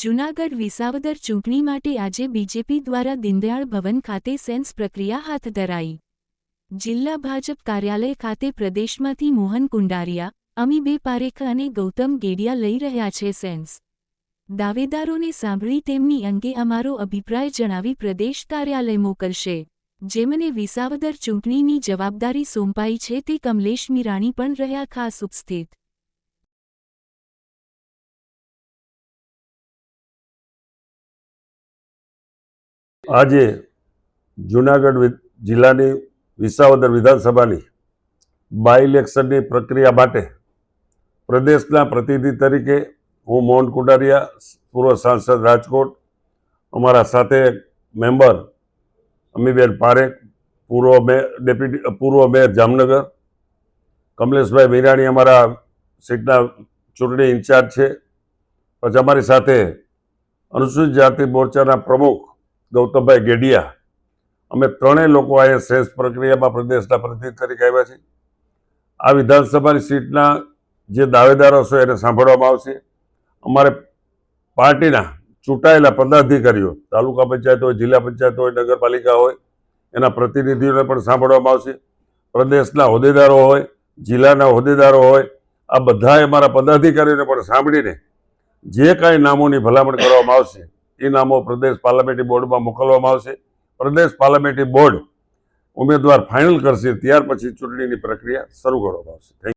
જૂનાગઢ વિસાવદર ચૂંટણી માટે આજે બીજેપી દ્વારા દીનદયાળ ભવન ખાતે સેન્સ પ્રક્રિયા હાથ ધરાઈ. જિલ્લા ભાજપ કાર્યાલય ખાતે પ્રદેશમાંથી મોહન કુંડારિયા, અમીબે પારેખ અને ગૌતમ ગેડિયા લઈ રહ્યા છે સેન્સ. દાવેદારોને સાંભળી તેમની અંગે અમારો અભિપ્રાય જણાવી પ્રદેશ કાર્યાલય મોકલશે. જેમને વિસાવદર ચૂંટણીની જવાબદારી સોંપાઈ છે તે કમલેશ મીરાણી પણ રહ્યા ખાસ ઉપસ્થિત. આજે જૂનાગઢ જિલ્લાની વિસાવદર વિધાનસભાની બાય ઇલેક્શનની પ્રક્રિયા માટે પ્રદેશના પ્રતિનિધિ તરીકે હું મોહન કુંડારિયા, પૂર્વ સાંસદ રાજકોટ, અમારા સાથે મેમ્બર અમીબેન પારેખ, પૂર્વ મેયર, ડેપ્યુટી, પૂર્વ મેયર જામનગર, કમલેશભાઈ મીરાણી અમારા સીટના ચૂંટણી ઇન્ચાર્જ છે. પછી અમારી સાથે અનુસૂચિત જાતિ મોરચાના પ્રમુખ ગૌતમભાઈ ગેડિયા, અમે ત્રણેય લોકો અહીંયા શ્રેષ્ઠ પ્રક્રિયામાં પ્રદેશના પ્રતિનિધિ તરીકે આવ્યા છીએ. આ વિધાનસભાની સીટના જે દાવેદારો છે એને સાંભળવામાં આવશે. અમારે પાર્ટીના ચૂંટાયેલા પદાધિકારીઓ, તાલુકા પંચાયત હોય, જિલ્લા પંચાયત હોય, નગરપાલિકા હોય, એના પ્રતિનિધિઓને પણ સાંભળવામાં આવશે. પ્રદેશના હોદ્દેદારો હોય, જિલ્લાના હોદ્દેદારો હોય, આ બધાએ અમારા પદાધિકારીઓને પણ સાંભળીને જે કાંઈ નામોની ભલામણ કરવામાં આવશે એ નામો પ્રદેશ પાર્લામેન્ટરી બોર્ડમાં મોકલવામાં આવશે પ્રદેશ પાર્લામેન્ટરી બોર્ડ ઉમેદવાર ફાઇનલ કરશે, ત્યાર પછી ચૂંટણીની પ્રક્રિયા શરૂ કરવામાં આવશે.